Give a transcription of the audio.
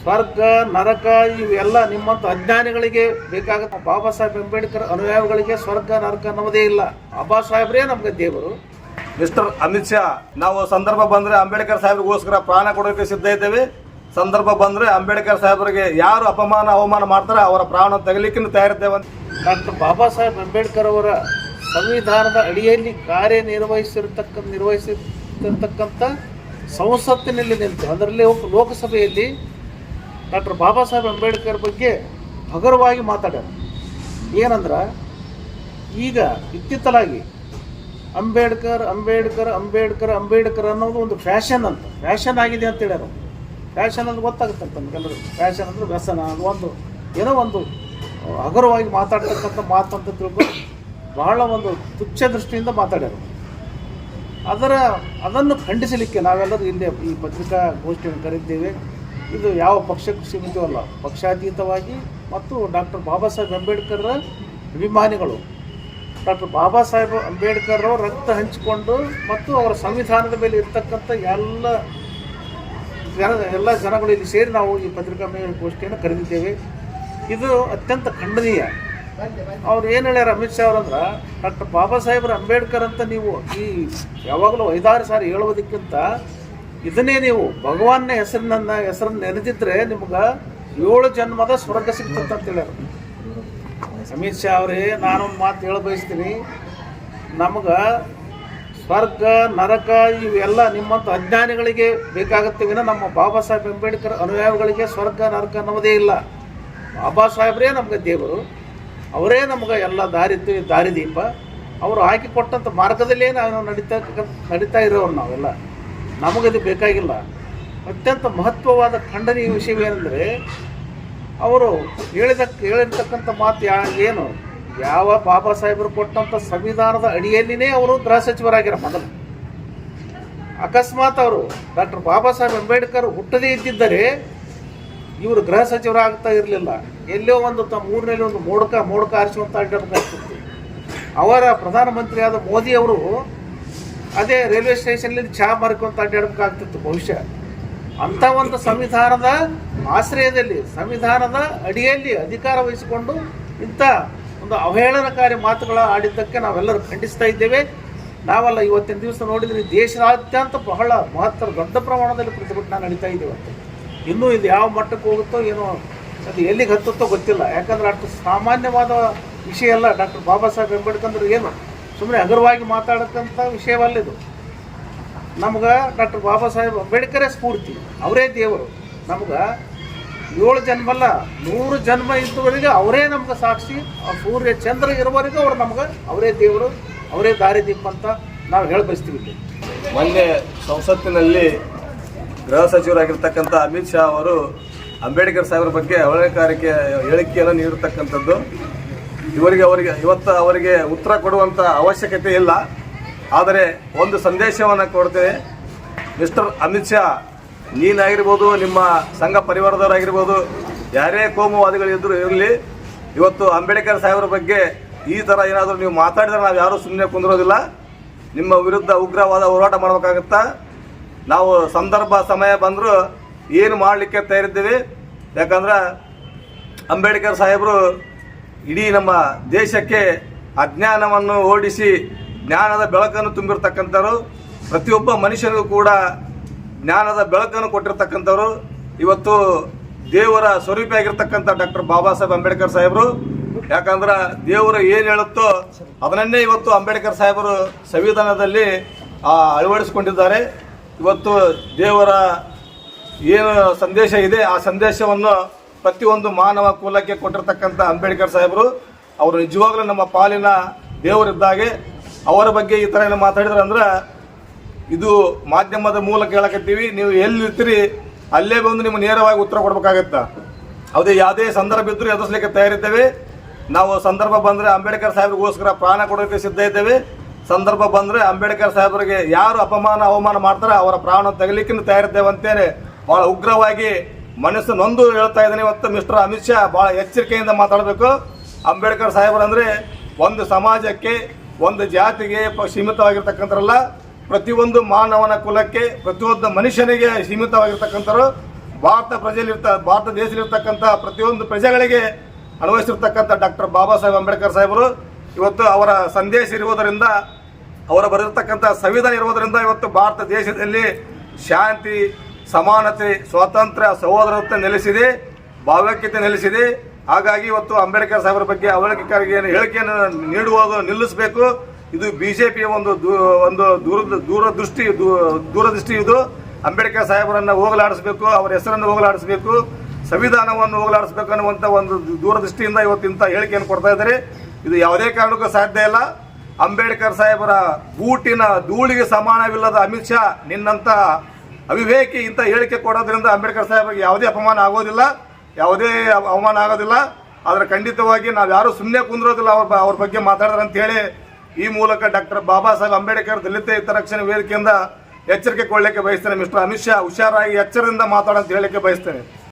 ಸ್ವರ್ಗ ನರಕ ಇವೆಲ್ಲ ನಿಮ್ಮಂತ ಅಜ್ಞಾನಿಗಳಿಗೆ ಬೇಕಾಗುತ್ತೆ. ಬಾಬಾ ಸಾಹೇಬ್ ಅಂಬೇಡ್ಕರ್ ಅನುಯಾಯಿಗಳಿಗೆ ಸ್ವರ್ಗ ನರಕ ಅನ್ನೋದೇ ಇಲ್ಲ. ಅಬ್ಬಾ ಸಾಹೇಬ್ರೇ ನಮ್ಗೆ ದೇವರು. ಮಿಸ್ಟರ್ ಅಮಿತ್ ಶಾ ನಾವು ಸಂದರ್ಭ ಬಂದ್ರೆ ಅಂಬೇಡ್ಕರ್ ಸಾಹೇಬ್ರಿಗೋಸ್ಕರ ಪ್ರಾಣ ಕೊಡೋಕೆ ಸಿದ್ಧ ಇದ್ದೇವೆ. ಸಂದರ್ಭ ಬಂದ್ರೆ ಅಂಬೇಡ್ಕರ್ ಸಾಹೇಬರಿಗೆ ಯಾರು ಅಪಮಾನ ಅವಮಾನ ಮಾಡ್ತಾರೆ ಅವರ ಪ್ರಾಣ ತೆಗಲಿಕ್ಕಿಂತ ತಯಾರಿದ್ದೇವೆ ಅಂತ. ಡಾಕ್ಟರ್ ಬಾಬಾ ಸಾಹೇಬ್ ಅಂಬೇಡ್ಕರ್ ಅವರ ಸಂವಿಧಾನದ ಅಡಿಯಲ್ಲಿ ಕಾರ್ಯನಿರ್ವಹಿಸಿರ್ತಕ್ಕ ನಿರ್ವಹಿಸಿರ್ತಕ್ಕಂಥ ಸಂಸತ್ತಿನಲ್ಲಿ ನಿಂತು ಅದರಲ್ಲಿ ಲೋಕಸಭೆಯಲ್ಲಿ ಡಾಕ್ಟರ್ ಬಾಬಾ ಸಾಹೇಬ್ ಅಂಬೇಡ್ಕರ್ ಬಗ್ಗೆ ಹಗುರವಾಗಿ ಮಾತಾಡ್ಯಾರ. ಏನಂದ್ರೆ, ಈಗ ಇತ್ತಿತ್ತಲಾಗಿ ಅಂಬೇಡ್ಕರ್ ಅಂಬೇಡ್ಕರ್ ಅಂಬೇಡ್ಕರ್ ಅಂಬೇಡ್ಕರ್ ಅನ್ನೋದು ಒಂದು ಫ್ಯಾಷನ್ ಅಂತ. ಫ್ಯಾಷನ್ ಆಗಿದೆ ಅಂತ ಹೇಳ್ಯಾರ ಫ್ಯಾಷನ್ ಅಂದ್ರೆ ಗೊತ್ತಾಗುತ್ತೆ ನಮಗೆಲ್ಲರೂ ಫ್ಯಾಷನ್ ಅಂದ್ರೆ ವ್ಯಸನ ಅದು ಒಂದು, ಏನೋ ಒಂದು ಹಗುರವಾಗಿ ಮಾತಾಡ್ತಕ್ಕಂಥ ಮಾತು ಅಂತ ತಿಳ್ಕೊಂಡು ಬಹಳ ಒಂದು ತುಚ್ಛ ದೃಷ್ಟಿಯಿಂದ ಮಾತಾಡ್ಯಾರ ಅದರ, ಅದನ್ನು ಖಂಡಿಸಲಿಕ್ಕೆ ನಾವೆಲ್ಲರೂ ಇಲ್ಲೇ ಈ ಪತ್ರಿಕಾ ಗೋಷ್ಠಿಯನ್ನು ಕರೆದಿದ್ದೇವೆ ಇದು ಯಾವ ಪಕ್ಷಕ್ಕೂ ಸೀಮಿತವಲ್ಲ. ಪಕ್ಷಾತೀತವಾಗಿ ಮತ್ತು ಡಾಕ್ಟರ್ ಬಾಬಾ ಸಾಹೇಬ್ ಅಂಬೇಡ್ಕರ್ ಅಭಿಮಾನಿಗಳು. ಡಾಕ್ಟರ್ ಬಾಬಾ ಸಾಹೇಬ್ ಅಂಬೇಡ್ಕರ್ ರಕ್ತ ಹಂಚಿಕೊಂಡು ಮತ್ತು ಅವರ ಸಂವಿಧಾನದ ಮೇಲೆ ಇರ್ತಕ್ಕಂಥ ಎಲ್ಲ ಜನ, ಎಲ್ಲ ಜನಗಳು ಇಲ್ಲಿ ಸೇರಿ ನಾವು ಈ ಪತ್ರಿಕಾ ಗೋಷ್ಠಿಯನ್ನು ಕರೆದಿದ್ದೇವೆ. ಇದು ಅತ್ಯಂತ ಖಂಡನೀಯ. ಅವ್ರು ಏನು ಹೇಳ್ಯಾರ ಅಮಿತ್ ಶಾ ಅವ್ರಂದ್ರೆ, ಡಾಕ್ಟರ್ ಬಾಬಾ ಸಾಹೇಬ್ರ ಅಂಬೇಡ್ಕರ್ ಅಂತ ನೀವು ಈ ಯಾವಾಗಲೂ ಐದಾರು ಸಾರಿ ಹೇಳುವುದಕ್ಕಿಂತ ಇದನ್ನೇ ನೀವು ಭಗವಾನ್ನ ಹೆಸರಿನ ಹೆಸರನ್ನು ನೆನೆದಿದ್ರೆ ನಿಮ್ಗೆ ಏಳು ಜನ್ಮದ ಸ್ವರ್ಗ ಸಿಗ್ತಂತ ಅಂತ ಹೇಳ್ಯಾರ. ಅಮಿತ್ ಶಾ ಅವರೇ, ನಾನೊಂದು ಮಾತು ಹೇಳ ಬಯಸ್ತೀನಿ. ನಮ್ಗೆ ಸ್ವರ್ಗ, ನರಕ ಇವೆಲ್ಲ ನಿಮ್ಮಂಥ ಅಜ್ಞಾನಿಗಳಿಗೆ ಬೇಕಾಗುತ್ತೆ ವಿನ ನಮ್ಮ ಬಾಬಾ ಸಾಹೇಬ್ ಅಂಬೇಡ್ಕರ್ ಅನುಯಾಯಿಗಳಿಗೆ ಸ್ವರ್ಗ, ನರಕ ಅನ್ನೋದೇ ಇಲ್ಲ. ಬಾಬಾ ಸಾಹೇಬ್ರೇ ನಮ್ಗೆ ದೇವರು. ಅವರೇ ನಮ್ಗೆ ಎಲ್ಲ ದಾರಿ ದಾರಿದೀಪ ಅವರು ಹಾಕಿಕೊಟ್ಟಂಥ ಮಾರ್ಗದಲ್ಲೇ ನಾವು ನಡೀತಾ ನಡೀತಾ ಇರೋರು ನಾವೆಲ್ಲ. ನಮಗದು ಬೇಕಾಗಿಲ್ಲ. ಅತ್ಯಂತ ಮಹತ್ವವಾದ ಖಂಡನೀಯ ವಿಷಯವೇನೆಂದರೆ, ಅವರು ಹೇಳಿದ ಹೇಳಿರ್ತಕ್ಕಂಥ ಮಾತು ಯಾ, ಏನು? ಯಾವ ಬಾಬಾ ಸಾಹೇಬರು ಕೊಟ್ಟಂಥ ಸಂವಿಧಾನದ ಅಡಿಯಲ್ಲಿನೇ ಅವರು ಗೃಹ ಸಚಿವರಾಗಿರ ಮೊದಲು. ಅಕಸ್ಮಾತ್ ಅವರು ಡಾಕ್ಟರ್ ಬಾಬಾ ಸಾಹೇಬ್ ಅಂಬೇಡ್ಕರ್ ಹುಟ್ಟದೇ ಇದ್ದಿದ್ದರೆ ಇವರು ಗೃಹ ಸಚಿವರಾಗ್ತಾ ಇರಲಿಲ್ಲ. ಎಲ್ಲೋ ಒಂದು ತಮ್ಮ ಊರಿನಲ್ಲಿ ಒಂದು ಮೋಡಕ ಮೋಡಕ ಆರಿಸುವಂತ ಅಡ್ಡಬೇಕಾಗ್ತಿತ್ತು ಅವರ ಪ್ರಧಾನಮಂತ್ರಿಯಾದ ಮೋದಿ ಅವರು ಅದೇ ರೈಲ್ವೆ ಸ್ಟೇಷನ್ ಚಹಾ ಮಾರ್ಕೊಂತ ಅಡ್ಡಾಡಬೇಕಾಗ್ತಿತ್ತು ಬಹುಶಃ. ಅಂಥ ಒಂದು ಸಂವಿಧಾನದ ಆಶ್ರಯದಲ್ಲಿ, ಸಂವಿಧಾನದ ಅಡಿಯಲ್ಲಿ ಅಧಿಕಾರ ವಹಿಸಿಕೊಂಡು ಇಂಥ ಒಂದು ಅವಹೇಳನಕಾರಿ ಮಾತುಗಳ ಆಡಿದ್ದಕ್ಕೆ ನಾವೆಲ್ಲರೂ ಖಂಡಿಸ್ತಾ ಇದ್ದೇವೆ. ನಾವೆಲ್ಲ ಇವತ್ತಿನ ದಿವಸ ನೋಡಿದ್ರೆ ದೇಶದಾದ್ಯಂತ ಬಹಳ ಮಹತ್ತರ ದೊಡ್ಡ ಪ್ರಮಾಣದಲ್ಲಿ ಪ್ರತಿಭಟನೆ ನಡೀತಾ ಇದೆ ಇವತ್ತು ಇನ್ನೂ ಇದು ಯಾವ ಮಟ್ಟಕ್ಕೆ ಹೋಗುತ್ತೋ ಏನೋ ಅದು ಎಲ್ಲಿಗೆ ಹತ್ತುತ್ತೋ ಗೊತ್ತಿಲ್ಲ. ಯಾಕಂದ್ರೆ ಅಷ್ಟು ಸಾಮಾನ್ಯವಾದ ವಿಷಯ ಅಲ್ಲ. ಡಾಕ್ಟರ್ ಬಾಬಾ ಸಾಹೇಬ್ ಅಂಬೇಡ್ಕರ್ ಏನು? ಸುಮ್ಮನೆ ಹಗುರವಾಗಿ ಮಾತಾಡತಕ್ಕಂಥ ವಿಷಯವಲ್ಲಿದು ನಮ್ಗೆ ಡಾಕ್ಟರ್ ಬಾಬಾ ಸಾಹೇಬ್ ಅಂಬೇಡ್ಕರೇ ಸ್ಫೂರ್ತಿ. ಅವರೇ ದೇವರು. ನಮ್ಗೆ ಏಳು ಜನ್ಮಲ್ಲ, ನೂರು ಜನ್ಮ ಇದ್ದವರೆಗೆ ಅವರೇ ನಮ್ಗೆ ಸಾಕ್ಷಿ. ಆ ಸೂರ್ಯ, ಚಂದ್ರ ಇರುವವರೆಗೂ ಅವ್ರು ನಮ್ಗೆ ಅವರೇ ದೇವರು, ಅವರೇ ದಾರಿದೀಪ ಅಂತ ನಾವು ಹೇಳಿ ಬಯಸ್ತೀವಿ ಇಲ್ಲಿ. ಮೊನ್ನೆ ಸಂಸತ್ತಿನಲ್ಲಿ ಗೃಹ ಸಚಿವರಾಗಿರ್ತಕ್ಕಂಥ ಅಮಿತ್ ಶಾ ಅವರು ಅಂಬೇಡ್ಕರ್ ಸಾಹೇಬರ ಬಗ್ಗೆ ಅವಹೇಳನಕಾರಿಕೆ ಹೇಳಿಕೆಯನ್ನು ನೀಡಿರ್ತಕ್ಕಂಥದ್ದು. ಇವರಿಗೆ ಅವರಿಗೆ ಇವತ್ತು ಅವರಿಗೆ ಉತ್ತರ ಕೊಡುವಂಥ ಅವಶ್ಯಕತೆ ಇಲ್ಲ. ಆದರೆ ಒಂದು ಸಂದೇಶವನ್ನು ಕೊಡ್ತೇನೆ. ಮಿಸ್ಟರ್ ಅಮಿತ್ ಶಾ ನೀನಾಗಿರ್ಬೋದು ನಿಮ್ಮ ಸಂಘ ಪರಿವಾರದವರಾಗಿರ್ಬೋದು ಯಾರೇ ಕೋಮುವಾದಿಗಳಿದ್ದರೂ ಇರಲಿ, ಇವತ್ತು ಅಂಬೇಡ್ಕರ್ ಸಾಹೇಬರ ಬಗ್ಗೆ ಈ ಥರ ಏನಾದರೂ ನೀವು ಮಾತಾಡಿದ್ರೆ ನಾವು ಯಾರೂ ಸುಮ್ಮನೆ ಕುಂದಿರೋದಿಲ್ಲ. ನಿಮ್ಮ ವಿರುದ್ಧ ಉಗ್ರವಾದ ಹೋರಾಟ ಮಾಡಬೇಕಾಗತ್ತಾ? ನಾವು ಸಂದರ್ಭ, ಸಮಯ ಬಂದರೂ ಏನು ಮಾಡಲಿಕ್ಕೆ ತಯಾರಿದ್ದೀವಿ? ಯಾಕಂದ್ರೆ ಅಂಬೇಡ್ಕರ್ ಸಾಹೇಬರು ಇಡೀ ನಮ್ಮ ದೇಶಕ್ಕೆ ಅಜ್ಞಾನವನ್ನು ಓಡಿಸಿ ಜ್ಞಾನದ ಬೆಳಕನ್ನು ತುಂಬಿರ್ತಕ್ಕಂಥವ್ರು ಪ್ರತಿಯೊಬ್ಬ ಮನುಷ್ಯನಿಗೂ ಕೂಡ ಜ್ಞಾನದ ಬೆಳಕನ್ನು ಕೊಟ್ಟಿರ್ತಕ್ಕಂಥವ್ರು. ಇವತ್ತು ದೇವರ ಸ್ವರೂಪಿಯಾಗಿರ್ತಕ್ಕಂಥ ಡಾಕ್ಟರ್ ಬಾಬಾ ಸಾಹೇಬ್ ಅಂಬೇಡ್ಕರ್ ಸಾಹೇಬರು. ಯಾಕಂದ್ರೆ ದೇವರು ಏನು ಹೇಳುತ್ತೋ ಅದನ್ನೇ ಇವತ್ತು ಅಂಬೇಡ್ಕರ್ ಸಾಹೇಬರು ಸಂವಿಧಾನದಲ್ಲಿ ಆ, ಅಳವಡಿಸಿಕೊಂಡಿದ್ದಾರೆ. ಇವತ್ತು ದೇವರ ಏನು ಸಂದೇಶ ಇದೆ ಆ ಸಂದೇಶವನ್ನು ಪ್ರತಿಯೊಂದು ಮಾನವ ಕುಲಕ್ಕೆ ಕೊಟ್ಟಿರ್ತಕ್ಕಂಥ ಅಂಬೇಡ್ಕರ್ ಸಾಹೇಬರು, ಅವರು ನಿಜವಾಗ್ಲೂ ನಮ್ಮ ಪಾಲಿನ ದೇವರಿದ್ದಾಗೆ. ಅವರ ಬಗ್ಗೆ ಈ ಥರ ಏನು ಮಾತಾಡಿದ್ರೆ ಅಂದ್ರೆ, ಇದು ಮಾಧ್ಯಮದ ಮೂಲಕ ಹೇಳಕತ್ತೀವಿ. ನೀವು ಎಲ್ಲಿರ್ತೀರಿ, ಅಲ್ಲೇ ಬಂದು ನಿಮ್ಗೆ ನೇರವಾಗಿ ಉತ್ತರ ಕೊಡ್ಬೇಕಾಗತ್ತ. ಅದೇ ಯಾವುದೇ ಸಂದರ್ಭ ಇದ್ದರೂ ಎದುರಿಸಲಿಕ್ಕೆ ತಯಾರಿದ್ದೇವೆ ನಾವು ಸಂದರ್ಭ ಬಂದರೆ ಅಂಬೇಡ್ಕರ್ ಸಾಹೇಬ್ರಿಗೋಸ್ಕರ ಪ್ರಾಣ ಕೊಡೋಕೆ ಸಿದ್ಧ ಇದ್ದೇವೆ. ಸಂದರ್ಭ ಬಂದರೆ ಅಂಬೇಡ್ಕರ್ ಸಾಹೇಬ್ರಿಗೆ ಯಾರು ಅಪಮಾನ, ಅವಮಾನ ಮಾಡ್ತಾರೆ ಅವರ ಪ್ರಾಣ ತೆಗಲಿಕ್ಕಿಂತ ತಯಾರಿದ್ದೇವೆ ಅಂತೇಳಿ ಭಾಳ ಉಗ್ರವಾಗಿ ಮನಸ್ಸು ನೊಂದು ಹೇಳ್ತಾ ಇದ್ದಾನೆ ಇವತ್ತು ಮಿಸ್ಟರ್ ಅಮಿತ್ ಶಾ ಬಹಳ ಎಚ್ಚರಿಕೆಯಿಂದ ಮಾತಾಡಬೇಕು. ಅಂಬೇಡ್ಕರ್ ಸಾಹೇಬರಂದ್ರೆ ಒಂದು ಸಮಾಜಕ್ಕೆ, ಒಂದು ಜಾತಿಗೆ ಸೀಮಿತವಾಗಿರ್ತಕ್ಕಂಥರಲ್ಲ ಪ್ರತಿಯೊಂದು ಮಾನವನ ಕುಲಕ್ಕೆ, ಪ್ರತಿಯೊಂದು ಮನುಷ್ಯನಿಗೆ ಸೀಮಿತವಾಗಿರ್ತಕ್ಕಂಥರು ಭಾರತ ಪ್ರಜೆಯಲ್ಲಿರ್ತ, ಭಾರತ ದೇಶದಲ್ಲಿರ್ತಕ್ಕಂಥ ಪ್ರತಿಯೊಂದು ಪ್ರಜೆಗಳಿಗೆ ಅನ್ವಯಿಸಿರ್ತಕ್ಕಂಥ ಡಾಕ್ಟರ್ ಬಾಬಾ ಸಾಹೇಬ್ ಅಂಬೇಡ್ಕರ್ ಸಾಹೇಬರು. ಇವತ್ತು ಅವರ ಸಂದೇಶ ಇರುವುದರಿಂದ, ಅವರ ಬರೆದಿರ್ತಕ್ಕಂಥ ಸಂವಿಧಾನ ಇರುವುದರಿಂದ ಇವತ್ತು ಭಾರತ ದೇಶದಲ್ಲಿ ಶಾಂತಿ ಸಮಾನತೆ, ಸ್ವಾತಂತ್ರ್ಯ, ಸಹೋದರತ್ವ ನೆಲೆಸಿದೆ, ಭಾವೈಕ್ಯತೆ ನೆಲೆಸಿದೆ. ಹಾಗಾಗಿ ಇವತ್ತು ಅಂಬೇಡ್ಕರ್ ಸಾಹೇಬರ ಬಗ್ಗೆ ಅವಳಿಕೆಕಾರಿಗೆ ಹೇಳಿಕೆಯನ್ನು ನೀಡುವುದು ನಿಲ್ಲಿಸಬೇಕು. ಇದು ಬಿಜೆಪಿಯ ಒಂದು ಒಂದು ದೂರ ದೂರದೃಷ್ಟಿ ದೂರದೃಷ್ಟಿ ಇದು. ಅಂಬೇಡ್ಕರ್ ಸಾಹೇಬರನ್ನು ಹೋಗಲಾಡಿಸಬೇಕು, ಅವರ ಹೆಸರನ್ನು ಹೋಗಲಾಡಿಸಬೇಕು, ಸಂವಿಧಾನವನ್ನು ಹೋಗಲಾಡಿಸಬೇಕು ಅನ್ನುವಂಥ ಒಂದು ದೂರದೃಷ್ಟಿಯಿಂದ ಇವತ್ತಿಂತ ಹೇಳಿಕೆಯನ್ನು ಕೊಡ್ತಾ ಇದ್ದಾರೆ. ಇದು ಯಾವುದೇ ಕಾರಣಕ್ಕೂ ಸಾಧ್ಯ ಇಲ್ಲ. ಅಂಬೇಡ್ಕರ್ ಸಾಹೇಬರ ಬೂಟಿನ ಧೂಳಿಗೆ ಸಮಾನವಿಲ್ಲದ ಅಮಿತ್ ಶಾ ನಿನ್ನಂತ ಅವಿವೇಕಿ ಇಂಥ ಹೇಳಿಕೆ ಕೊಡೋದ್ರಿಂದ ಅಂಬೇಡ್ಕರ್ ಸಾಹೇಬರಿಗೆ ಯಾವುದೇ ಅಪಮಾನ ಆಗೋದಿಲ್ಲ, ಯಾವುದೇ ಅವಮಾನ ಆಗೋದಿಲ್ಲ. ಆದರೆ ಖಂಡಿತವಾಗಿ ನಾವು ಯಾರು ಸುಮ್ಮನೆ ಕುಂದ್ರೋದಿಲ್ಲ, ಅವ್ರ ಅವ್ರ ಬಗ್ಗೆ ಮಾತಾಡಿದ್ರೆ ಅಂತ ಹೇಳಿ ಈ ಮೂಲಕ ಡಾಕ್ಟರ್ ಬಾಬಾ ಸಾಹೇಬ್ ಅಂಬೇಡ್ಕರ್ ದಲಿತ ಹಿತರಕ್ಷಣೆ ವೇದಿಕೆಯಿಂದ ಎಚ್ಚರಿಕೆ ಕೊಡಲಿಕ್ಕೆ ಬಯಸ್ತೇನೆ ಮಿಸ್ಟರ್ ಅಮಿತ್ ಶಾ. ಹುಷಾರಾಗಿ ಎಚ್ಚರದಿಂದ ಮಾತಾಡಂತ ಹೇಳಲಿಕ್ಕೆ ಬಯಸ್ತೇನೆ.